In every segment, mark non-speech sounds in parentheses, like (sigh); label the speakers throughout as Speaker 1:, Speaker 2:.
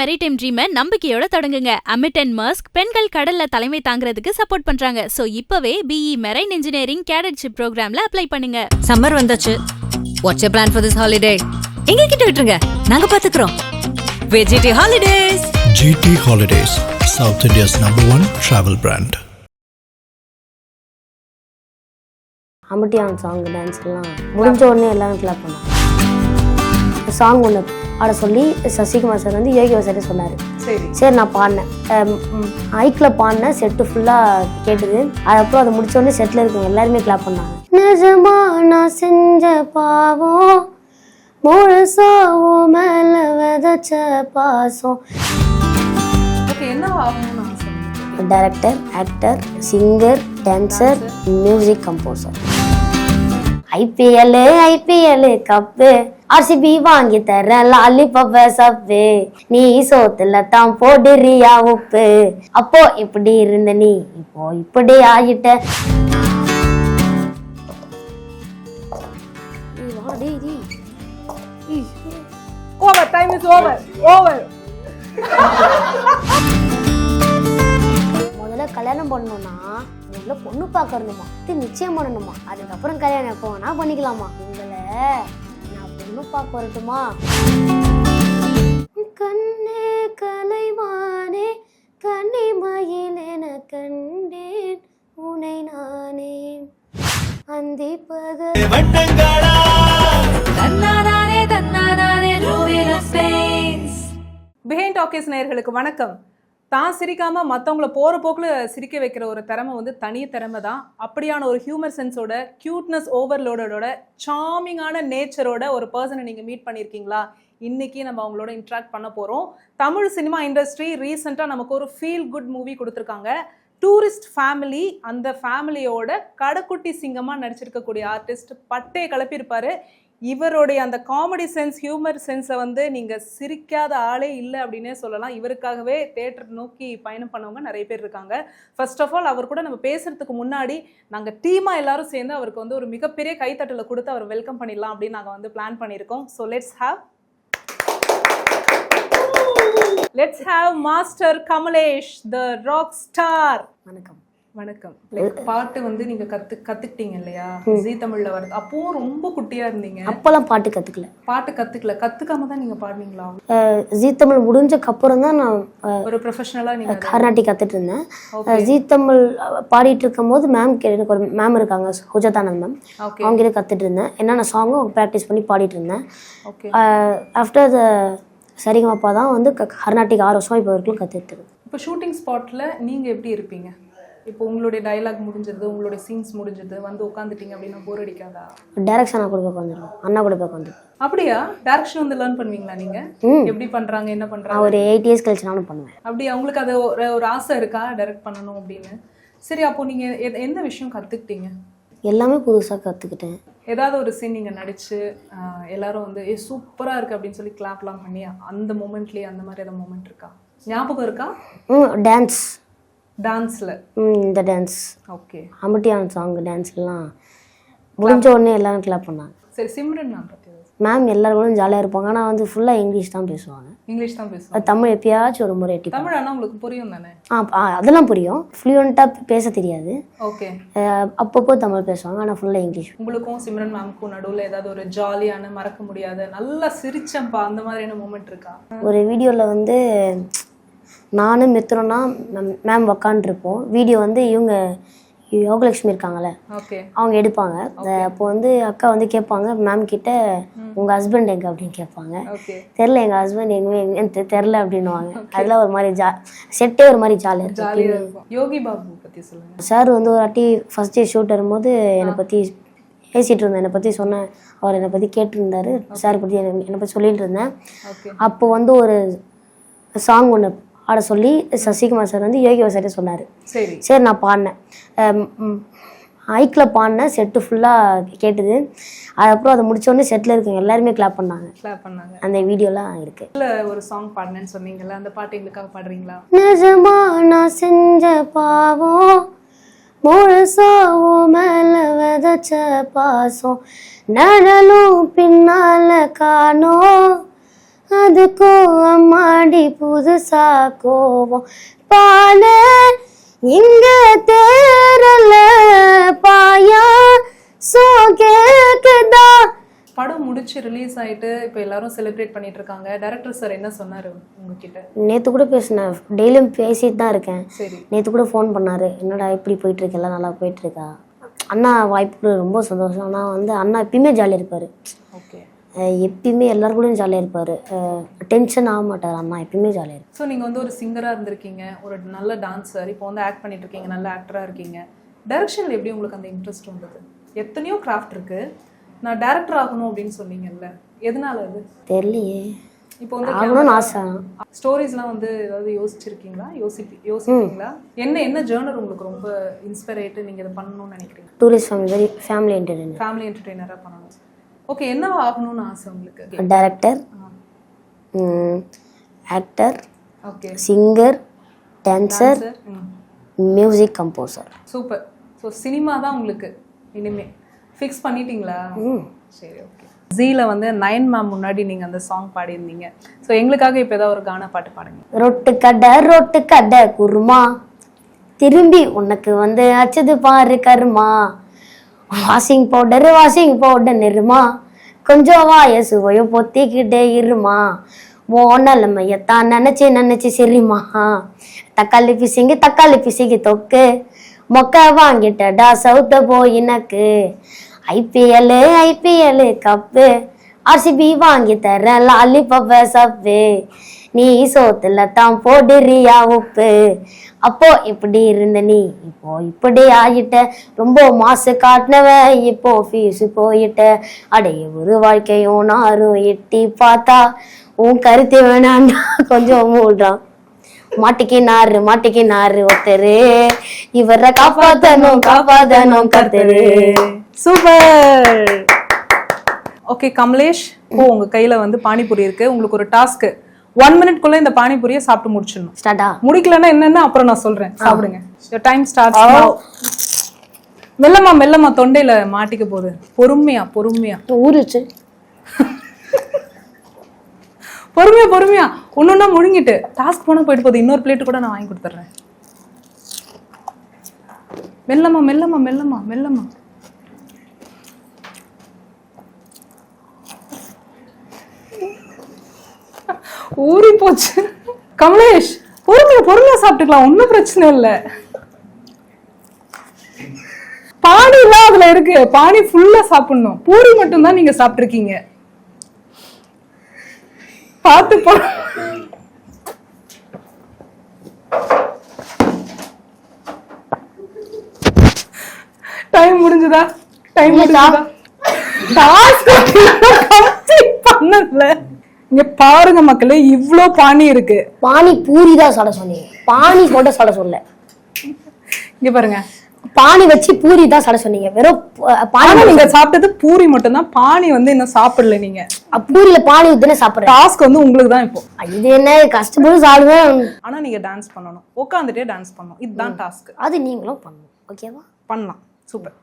Speaker 1: Maritime ட்ரீமை நம்பிக்கையோட தொடங்குங்க. AMET and மர்ஸ்க் பெண்கள் கடல்ல தலைமை தாங்கிறதுக்கு சப்போர்ட் பண்றாங்க. சோ இப்பவே பிஇ மெரைன் இன்ஜினியரிங் கேடட்ஷிப் ப்ரோக்ராம்ல அப்ளை பண்ணுங்க.
Speaker 2: சம்மர் வந்தாச்சு. What's you plan for this holiday எங்க கிட்ட விட்டுருங்க. நாங்க பாத்துக்கிறோம். VGT holidays
Speaker 3: GT Holidays, South India's number one travel brand.
Speaker 4: அமிட்டியான சாங் டான்ஸ்லாம் முடிஞ்ச உடனே எல்லாரும் கிளாப் பண்ணோம் சாங் ஒன்று ஆட சொல்லி சசிகுமார் சார் வந்து யோகி சார்ட்ட சொன்னார்.
Speaker 5: சரி.
Speaker 4: சரி நான் பாடினேன். ஐக்கில் பாடினேன் செட்டு ஃபுல்லாக கேட்டுது. அதுக்கப்புறம் அதை முடிச்ச உடனே செட்டில் இருக்கவங்க எல்லாருமே கிளாப் பண்ணாங்க. நிஜமா நான் செஞ்ச பாவம் முழுசாவோ மேலே விதைச்ச பாசம்.
Speaker 5: ஓகே என்ன
Speaker 4: director actor singer dancer music composer IPL IPL cup. RCB வாங்கி தர லாலிபப்ப சப்பு நீ சோத்துல தான் போடுறியா உப்பு? அப்போ இப்படி இருந்த நீ இப்போ இப்படி ஆகிட்ட. (laughs) முதல்ல கல்யாணம் பண்ணணும்னா முதல்ல பொண்ணு பார்க்கணுமா? இது நிச்சயம் பண்ணணுமா? அதுக்கப்புறம் கல்யாணம் எப்போ வேணா பண்ணிக்கலாமா? உங்களை பார்க்க வரட்டுமா கண்ணே கலைவானே கன்னிமயில் என கண்டேன் உனை நானே. அந்தி பகல்.
Speaker 5: பிஹைண்ட் டாக்கீஸ் நேயர்களுக்கு வணக்கம். தான் சிரிக்காமல் மற்றவங்கள போகிற போக்கில் சிரிக்க வைக்கிற ஒரு திறமை வந்து தனி திறமை தான். அப்படியான ஒரு ஹியூமர் சென்ஸோட க்யூட்னஸ் ஓவர்லோடோட சாமிங்கான நேச்சரோட ஒரு பர்சனை நீங்கள் மீட் பண்ணியிருக்கீங்களா இன்னைக்கு நம்ம அவங்களோட இன்ட்ராக்ட் பண்ண போகிறோம் தமிழ் சினிமா இண்டஸ்ட்ரி ரீசெண்டாக நமக்கு ஒரு ஃபீல் குட் மூவி கொடுத்துருக்காங்க. டூரிஸ்ட் ஃபேமிலி அந்த ஃபேமிலியோட கடைக்குட்டி சிங்கமாக நடிச்சிருக்கக்கூடிய ஆர்டிஸ்ட் பட்டே கிளப்பியிருப்பாரு இவருடைய அந்த காமெடி சென்ஸ் ஹியூமர் சென்ஸை வந்து நீங்கள் சிரிக்காத ஆளே இல்லை அப்படின்னே சொல்லலாம். இவருக்காகவே தேட்டர் நோக்கி பயணம் பண்ணவங்க நிறைய பேர் இருக்காங்க. ஃபர்ஸ்ட் ஆஃப் ஆல் அவர் கூட நம்ம பேசுகிறதுக்கு முன்னாடி நாங்கள் டீமாக எல்லாரும் சேர்ந்து அவருக்கு வந்து ஒரு மிகப்பெரிய கைத்தட்டலை கொடுத்து அவர் வெல்கம் பண்ணிடலாம் அப்படின்னு நாங்கள் வந்து பிளான் பண்ணியிருக்கோம். So let's have let's have master Kamlesh the rock star
Speaker 4: வணக்கம்.
Speaker 5: வணக்கம். லைக் பாட்டு வந்து நீங்க கத்து கத்துக்கிட்டீங்க இல்லையா ஜீ தமிழ்ல வருது. அப்பவும் ரொம்ப குட்டியா இருந்தீங்க.
Speaker 4: அப்போல்லாம் பாட்டு கற்றுக்கல
Speaker 5: பாட்டு கத்துக்கல. கத்துக்காம தான் நீங்க பாடுவீங்களா
Speaker 4: ஜீ தமிழ் முடிஞ்சக்கு அப்புறம் தான் நான்
Speaker 5: ஒரு ப்ரொஃபஷனலா நீங்க
Speaker 4: கர்நாடிக் கற்றுட்டு இருந்தேன் ஜீ தமிழ் பாடிட்டு இருக்கும்போது மேம் எனக்கு ஒரு மேம் இருக்காங்க சுஜாதானந்த் மேம்
Speaker 5: ஓகே
Speaker 4: அவங்க கிட்ட கற்றுட்டு இருந்தேன் என்னென்ன சாங்கும் ப்ராக்டிஸ் பண்ணி பாடிட்டு இருந்தேன் ஆஃப்டர் த சரிகமாப்பா தான் வந்து க- கர்நாடிக் ஆறு வருஷம் இப்போ வரைக்கும் கற்றுட்டு
Speaker 5: இப்போ ஷூட்டிங் ஸ்பாட்ல நீங்க எப்படி இருப்பீங்க? இப்போ உங்களுடைய டயலாக் முடிஞ்சது உங்களுடைய சீன்ஸ் முடிஞ்சது வந்து உட்காந்துட்டீங்க அப்படின்னா போர் அடிக்காதா?
Speaker 4: டைரக்ஷனாக கூட போய் உட்காந்துருக்கோம் அண்ணா கூட போய் உட்காந்துருக்கோம்
Speaker 5: அப்படியா? டேரக்ஷன் வந்து லேர்ன் பண்ணுவீங்களா நீங்க. எப்படி பண்றாங்க என்ன பண்றாங்க?
Speaker 4: ஒரு எயிட் இயர்ஸ் கழிச்சு நானும் பண்ணுவேன்.
Speaker 5: அப்படி அவங்களுக்கு அது ஒரு ஒரு ஆசை இருக்கா டைரக்ட் பண்ணணும் அப்படின்னு? சரி அப்போ நீங்க எந்த விஷயம் கத்துக்கிட்டீங்க?
Speaker 4: எல்லாமே புதுசாக கற்றுக்கிட்டேன்
Speaker 5: ஏதாவது ஒரு சீன் நீங்கள் நடிச்சு ஆஹ், எல்லாரும் வந்து ஏ சூப்பராக இருக்கு அப்படின்னு சொல்லி கிளாப்லாம் பண்ணி அந்த மூமெண்ட்லேயே அந்த மாதிரி ஏதாவது மூமெண்ட் இருக்கா? ஞாபகம் இருக்கா?
Speaker 4: ம் டான்ஸ்
Speaker 5: டான்ஸில்
Speaker 4: இந்த டான்ஸ்
Speaker 5: ஓகே
Speaker 4: அமிட்டியான சாங் டான்ஸ்லாம் முடிஞ்ச உடனே எல்லாரும் கிளாப் பண்ணாங்க.
Speaker 5: சரி சிம்ரன் நான் பற்றி
Speaker 4: மேம் எல்லாரும் ஜாலியாக இருப்பாங்க. ஆனால் வந்து ஃபுல்லாக இங்கிலீஷ் தான் பேசுவாங்க.
Speaker 5: இங்கிலீஷ் தான் பேசுவேன்
Speaker 4: அது தமிழ் எப்பயாச்சும் ஒரு முறை எட்டி
Speaker 5: தமிழ் ஆனால் உங்களுக்கு புரியும் தானே?
Speaker 4: ஆ அதெல்லாம் புரியும். ஃப்ளூயண்ட்டாக பேச தெரியாது.
Speaker 5: ஓகே
Speaker 4: அப்பப்போ தமிழ் பேசுவாங்க. ஆனால் ஃபுல்லாக இங்கிலீஷ்
Speaker 5: உங்களுக்கும் சிம்ரன் மேம்க்கும் நடுவில் ஏதாவது ஒரு ஜாலியான மறக்க முடியாத நல்லா சிரிச்சம்பா அந்த மாதிரியான மூமெண்ட் இருக்கா?
Speaker 4: ஒரு வீடியோவில் வந்து நானும் மித்ரனா மேம் உக்காண்டிருப்போம் வீடியோ வந்து இவங்க யோகலட்சுமி இருக்காங்கல்ல அவங்க எடுப்பாங்க. அப்போ வந்து அக்கா வந்து கேட்பாங்க மேம் கிட்ட உங்கள் ஹஸ்பண்ட் எங்க? அப்படின்னு கேட்பாங்க. தெரில எங்கள் ஹஸ்பண்ட் எங்கே எங்கே தெரில அப்படின்னுவாங்க. அதெல்லாம் ஒரு மாதிரி ஜா செட்டே ஒரு மாதிரி ஜாலியாக இருக்கும்.
Speaker 5: யோகி பாபு பற்றி சொல்லுங்கள்
Speaker 4: சார் வந்து ஒரு வாட்டி ஃபர்ஸ்ட் டே ஷூட் வரும்போது என்னை பற்றி பேசிகிட்டு இருந்தேன். என்னை பற்றி சொன்னேன் அவர் என்னை பற்றி கேட்டிருந்தாரு. சார் பற்றி என்னை என்னை பற்றி சொல்லிட்டு இருந்தேன். அப்போ வந்து ஒரு சாங் ஒன்று ஆட சொல்லி சசிகுமார் சார் வந்து யோகி சார்ட்ட சொன்னார்.
Speaker 5: சரி.
Speaker 4: சரி நான் பாடினேன். ஐக்கில் பாடினேன் செட்டு ஃபுல்லாக கேட்டுது. அதுக்கப்புறம் அதை முடிச்ச உடனே செட்டில் இருக்கவங்க எல்லாருமே கிளாப் பண்ணாங்க.
Speaker 5: கிளாப் பண்ணாங்க.
Speaker 4: அந்த வீடியோலாம் இருக்குது
Speaker 5: இல்ல ஒரு சாங் பாடினேன்னு சொன்னீங்கல்ல அந்த பாட்டு எங்களுக்காக பாடுறீங்களா?
Speaker 4: நிஜமா நான் செஞ்ச பாவம் முழுசாவோ மேல விதைச்ச பாசம் நிழலும் பின்னால காணோம். அதுக்கும் அம்மாடி புதுசா கோவம். பால இங்க தேரல பாயா சோ கேக்குதா?
Speaker 5: படம் முடிச்சு ரிலீஸ் ஆயிட்டு இப்போ எல்லாரும் செலிப்ரேட் பண்ணிட்டு இருக்காங்க. டைரக்டர் சார் என்ன சொன்னாரு உங்ககிட்ட?
Speaker 4: நேற்று கூட பேசினேன். டெய்லியும் பேசிட்டு தான் இருக்கேன்.
Speaker 5: சரி.
Speaker 4: நேற்று கூட ஃபோன் பண்ணாரு. என்னடா இப்படி போயிட்டு இருக்கு? எல்லாம் நல்லா போயிட்டு இருக்கா? அண்ணா வாய்ப்பு ரொம்ப சந்தோஷம். ஆனால் வந்து அண்ணா எப்பயுமே ஜாலியாக இருப்பார்.
Speaker 5: ஓகே
Speaker 4: எப்பயுமே எல்லாரும் கூடயும் ஜாலியாக இருப்பார். டென்ஷன் ஆக மாட்டார் அண்ணா எப்பயுமே ஜாலியாக இருப்பார்.
Speaker 5: ஸோ நீங்கள் வந்து ஒரு சிங்கராக இருந்திருக்கீங்க ஒரு நல்ல டான்ஸர் இப்போ வந்து ஆக்ட் பண்ணிட்டு இருக்கீங்க நல்ல ஆக்டராக இருக்கீங்க. டைரக்ஷனில் எப்படி உங்களுக்கு அந்த இன்ட்ரெஸ்ட் வந்தது? எத்தனையோ கிராஃப்ட் இருக்கு. நான் டேரக்டர் ஆகணும் அப்படின்னு சொன்னீங்கல்ல எதனால அது?
Speaker 4: தெரியலையே.
Speaker 5: இப்போ வந்து
Speaker 4: ஆகணும்னு ஆசை.
Speaker 5: ஸ்டோரிஸ்லாம் வந்து ஏதாவது யோசிச்சிருக்கீங்களா? யோசிப்பி யோசிப்பீங்களா? என்ன என்ன ஜேர்னர் உங்களுக்கு ரொம்ப இன்ஸ்பயர் ஆயிட்டு நீங்கள் இதை பண்ணணும்னு நினைக்கிறீங்க?
Speaker 4: Tourist family very family entertainer
Speaker 5: family என்டர்டெய்னராக பண்ணணும். ஓகே என்னவா ஆகணும்னு ஆசை உங்களுக்கு?
Speaker 4: Director actor
Speaker 5: okay
Speaker 4: singer dancer music composer
Speaker 5: super so cinema தான் உங்களுக்கு இனிமே. ஃபிக்ஸ் பண்ணிட்டீங்களா? சரி ஓகே ஜீல வந்து நயன் மேம் முன்னாடி நீங்கள் அந்த சாங் பாடியிருந்தீங்க. ஸோ எங்களுக்காக இப்போ ஏதாவது ஒரு கானா பாட்டு பாடுங்க.
Speaker 4: ரொட்டு கடை ரொட்டு கடை குருமா. திரும்பி உனக்கு வந்து அச்சது பாரு கருமா. வாஷிங் பவுடர் வாஷிங் பவுடர் இருமா கொஞ்சம் வா சுவையோ பொத்திக்கிட்டே இருமா. ஓ நிலைமையத்தான் நினைச்சு நினைச்சு சரிம்மா தக்காளி பிசிங்கி தக்காளி பிசிங்கி தொக்கு. மொக்க வாங்கிட்டடா சவுத்த போயினக்கு ஐபிஎல் ஐபிஎல் கப்பு. ஆர்சிபி வாங்கி தரேன் லாலிபப்ப சப்பு. நீ சோத்துல தான் போடுறியா உப்பு? அப்போ இப்படி இருந்த நீ இப்போ இப்படி ஆயிட்ட. ரொம்ப மாசு காட்டினவ இப்போ ஃபீஸ் போயிட்ட. அடைய ஒரு வாழ்க்கையும் நாரும் எட்டி பார்த்தா உன் கருத்து வேணாண்டா (laughs) கொஞ்சம் மூடுறான் மாட்டிக்கு நாரு மாட்டிக்கு நாரு ஒருத்தரு இவர காப்பாத்தனும் காப்பாத்தனும் கருத்தரு.
Speaker 5: சூப்பர். ஓகே கமலேஷ் ஓ உங்க கையில வந்து பானிபூரி இருக்கு. உங்களுக்கு ஒரு டாஸ்க் ஒன் மினிட்குள்ள இந்த பானிபூரியை சாப்பிட்டு முடிச்சிடணும்.
Speaker 4: ஸ்டார்டா
Speaker 5: முடிக்கலன்னா என்னன்னு? அப்புறம் நான் சொல்றேன். சாப்பிடுங்க. டைம் ஸ்டார்ட் மெல்லமா மெல்லமா தொண்டையில மாட்டிக்க போகுது. பொறுமையா பொறுமையா.
Speaker 4: ஊருச்சு
Speaker 5: பொறுமையா பொறுமையா. ஒன்னொன்னா முழுங்கிட்டு. டாஸ்க் போனா போயிட்டு போகுது. இன்னொரு பிளேட் கூட நான் வாங்கி கொடுத்துட்றேன். மெல்லமா மெல்லமா மெல்லமா மெல்லமா. போச்சு. கமலேஷ் பொறுமையா பொறுமையா சாப்பிட்டுக்கலாம். ஒன்றும் பிரச்சனை இல்லை. பானி எல்லாம் அதுல இருக்கு. பானி ஃபுல்லா சாப்பிடணும். பூரி மட்டும் தான் நீங்க சாப்பிட்டுருக்கீங்க. பார்த்து போ. டைம் முடிஞ்சதா? டைம் முடிஞ்சதா? டாஸ்க் பண்ணல. இங்க பாருங்க மக்களே இவ்ளோ பானி இருக்கு.
Speaker 4: பானி பூரி தான் சாட சொன்னீங்க. பானி போட்டு சாட சொல்ல.
Speaker 5: இங்க பாருங்க.
Speaker 4: பானி வச்சு பூரி தான் சாட சொன்னீங்க. வெறும் பானி
Speaker 5: நீங்க சாப்பிட்டது பூரி மட்டும்தான். பானி வந்து இன்னும் சாப்பிடல நீங்க.
Speaker 4: பூரியில பானி ஊத்துனே சாப்பிடுறேன்.
Speaker 5: டாஸ்க் வந்து உங்களுக்கு தான் இப்போ.
Speaker 4: இது என்ன? கஷ்டப்பட்டு சாப்பிடுவேன்
Speaker 5: ஆனா நீங்க டான்ஸ் பண்ணணும். உட்காந்துட்டே டான்ஸ் பண்ணணும். இதுதான் டாஸ்க்
Speaker 4: அது நீங்களும் பண்ணணும். ஓகேவா
Speaker 5: பண்ணலாம். சூப்பர்.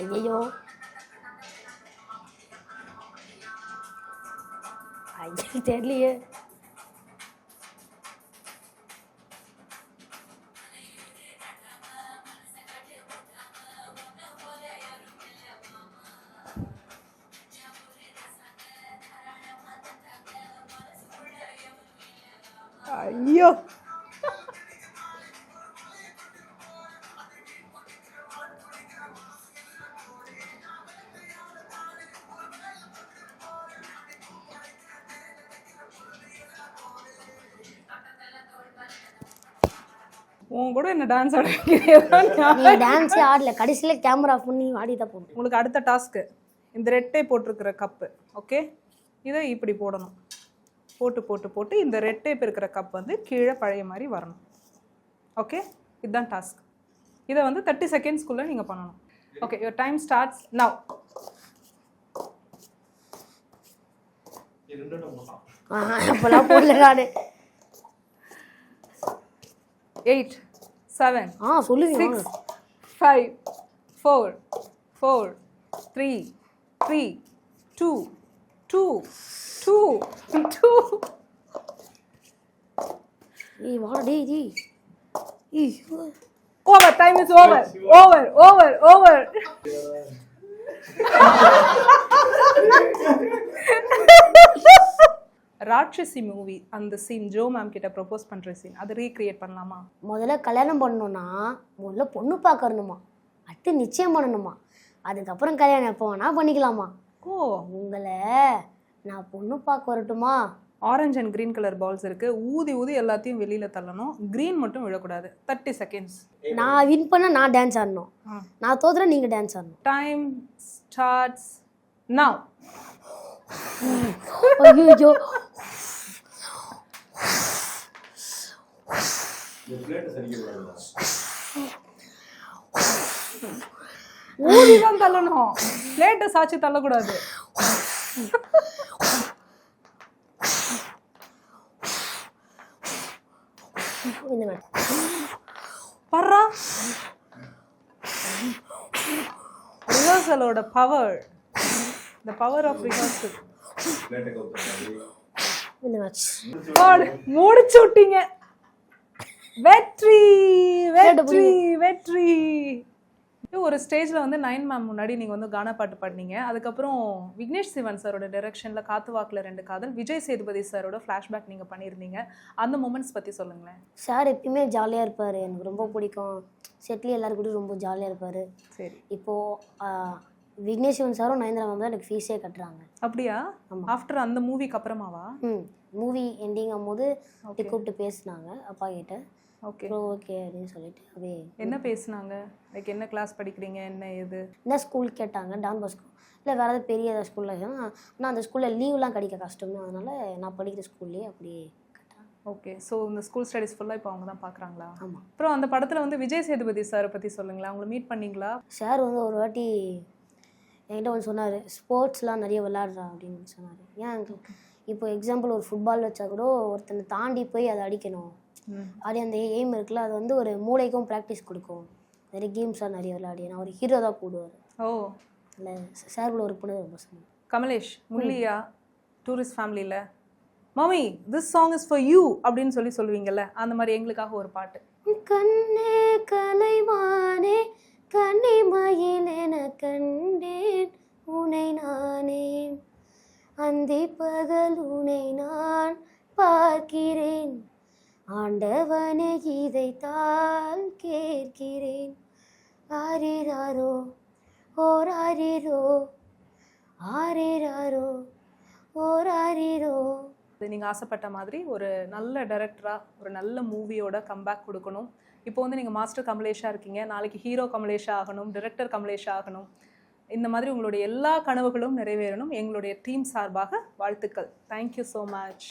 Speaker 4: ஐயோ ஐயோ தெரியலையே
Speaker 5: உன் கூட என்ன டான்ஸ் ஆட வைக்கிறீங்களா?
Speaker 4: நீ டான்ஸே ஆடல. கடைசியில கேமரா பண்ணி ஆடி தான் போடணும்
Speaker 5: உங்களுக்கு அடுத்த டாஸ்க்கு இந்த ரெட்டை போட்டிருக்கிற கப்பு ஓகே இதை இப்படி போடணும். போட்டு போட்டு போட்டு இந்த ரெட் டேப் இருக்கிற கப் வந்து கீழே பழைய மாதிரி வரணும். ஓகே இதுதான் டாஸ்க் இதை வந்து தேர்ட்டி செகண்ட்ஸ்க்குள்ளே நீங்கள் பண்ணணும். Okay your time starts now
Speaker 4: போடல நானு.
Speaker 5: எயிட் செவன்
Speaker 4: ஆ சொல்லுங்க.
Speaker 5: Six five four four three three two two two two
Speaker 4: ஏய் வாடா டேய் டேய். ஏய்
Speaker 5: over time is over over over over Ratchasi movie அந்த சீன் ஜோ மேம் கிட்ட ப்ரொபோஸ் பண்ற சீன் அதை ரீக்ரியேட் பண்ணலாமா?
Speaker 4: முதல்ல கல்யாணம் பண்ணணும்னா முதல்ல பொண்ணு பார்க்கறணுமா? அடுத்து நிச்சயம் பண்ணணுமா? அதுக்கப்புறம் கல்யாணம் எப்போ வேணா பண்ணிக்கலாமா?
Speaker 5: ஓ.
Speaker 4: உங்களை நான் பொண்ணு பார்க்க வரட்டுமா?
Speaker 5: Orange and green colour balls இருக்கு. ஊதி ஊதி எல்லாத்தையும் வெளியில தள்ளணும். கிரீன் மட்டும் விழக்கூடாது. தேர்ட்டி செகண்ட்ஸ்
Speaker 4: நான் வின் பண்ண நான் டான்ஸ் ஆடணும். நான் தோத்துற நீங்க டான்ஸ் ஆடணும்.
Speaker 5: டைம் ஸ்டார்ட்ஸ் நவ்
Speaker 4: ஐயோ
Speaker 5: ஊதி தான் தள்ளணும். பிளேட்டை சாச்சி தள்ளக்கூடாது. பர்றா. ரிஹர்சலோட power the power off rehearsal முடிச்சு விட்டீங்க. வெற்றி வெற்றி வெற்றி. ஒரு ஸ்டேஜில் வந்து நயன் மேம் முன்னாடி நீங்கள் வந்து கானா பாட்டு பாடினீங்க. அதுக்கப்புறம் விக்னேஷ் சிவன் சாரோட டைரக்ஷனில் காத்து வாக்கில் ரெண்டு காதல் விஜய் சேதுபதி சாரோட ஃப்ளாஷ்பேக் நீங்கள் பண்ணியிருந்தீங்க. அந்த மூமெண்ட்ஸ் பற்றி சொல்லுங்களேன்.
Speaker 4: சார் எப்பயுமே ஜாலியாக இருப்பார். எனக்கு ரொம்ப பிடிக்கும். செட்லி எல்லாரும் கூட ரொம்ப ஜாலியாக இருப்பார்.
Speaker 5: சரி.
Speaker 4: இப்போது விக்னேஸ்வரன் சாரும் நயன்தரா மேம் தான் எனக்கு ஃபீஸே கட்டுறாங்க.
Speaker 5: அப்படியா? ஆஃப்டர் அந்த மூவிக்கு அப்புறமாவா?
Speaker 4: ம் மூவி எண்டிங் ஆகும்போது கூப்பிட்டு பேசினாங்க அப்பா கிட்ட.
Speaker 5: ஓகே.
Speaker 4: ஓகே அப்படின்னு சொல்லிட்டு அப்படியே
Speaker 5: என்ன பேசுனாங்க? லைக் என்ன கிளாஸ் படிக்கிறீங்க? என்ன ஏது?
Speaker 4: என்ன ஸ்கூல் கேட்டாங்க? டான் பாஸ்கோ இல்லை வேறு ஏதாவது பெரிய ஏதாவது ஸ்கூலில் ஆனால் அந்த ஸ்கூலில் லீவ்லாம் கிடைக்க கஷ்டம். அதனால நான் படிக்கிற ஸ்கூல்லேயே அப்படியே
Speaker 5: ஓகே ஸோ இந்த ஸ்கூல் ஸ்டடீஸ் ஃபுல்லாக இப்போ அவங்க தான் பார்க்குறாங்களா
Speaker 4: ஆமாம்
Speaker 5: அப்புறம் அந்த படத்தில் வந்து விஜய் சேதுபதி சாரை பற்றி சொல்லுங்களேன். அவங்கள மீட் பண்ணீங்களா?
Speaker 4: சார் வந்து ஒரு வாட்டி என்கிட்ட வந்து சொன்னார் ஸ்போர்ட்ஸ்லாம் நிறைய விளாட்றா அப்படின்னு சொன்னார். ஏன்? இப்போ எக்ஸாம்பிள் ஒரு ஃபுட்பால் வச்சா கூட ஒருத்தனை தாண்டி போய் அதை அடிக்கணும். அப்படி அந்த எய்ம் இருக்குல்ல அது வந்து ஒரு மூளைக்கும் ப்ராக்டிஸ் கொடுக்கும். நிறைய கேம்ஸ்லாம் நிறைய விளையாடி நான் ஒரு ஹீரோ தான் கூடுவார்
Speaker 5: ஓ.
Speaker 4: இல்லை சார் கூட ஒரு பொண்ணு ரொம்ப சொன்னேன்
Speaker 5: கமலேஷ் முல்லியா டூரிஸ்ட் ஃபேமிலியில் mummy this song is for you அப்படின்னு சொல்லி சொல்லுவீங்கல்ல அந்த மாதிரி எங்களுக்காக ஒரு பாட்டு.
Speaker 4: கண்ணே கலைவானே கன்னிமயில் என கண்டேன் உனை நானே. அந்தி பகல் உனை நான் பார்க்கிறேன். ஆண்டவனை இதைத்தால் கேட்கிறேன். ஆரிராரோ ஓர் ஆரிரோ ஆரிராரோ ஓர் ஆரிரோ
Speaker 5: நீங்கள் ஆசைப்பட்ட மாதிரி ஒரு நல்ல டைரக்டராக ஒரு நல்ல மூவியோட கம்பேக் கொடுக்கணும். இப்போ வந்து நீங்கள் மாஸ்டர் கமலேஷா இருக்கீங்க. நாளைக்கு ஹீரோ கமலேஷா ஆகணும் டிரெக்டர் கமலேஷா ஆகணும். இந்த மாதிரி உங்களுடைய எல்லா கனவுகளும் நிறைவேறணும். எங்களுடைய டீம் சார்பாக வாழ்த்துக்கள். Thank you so much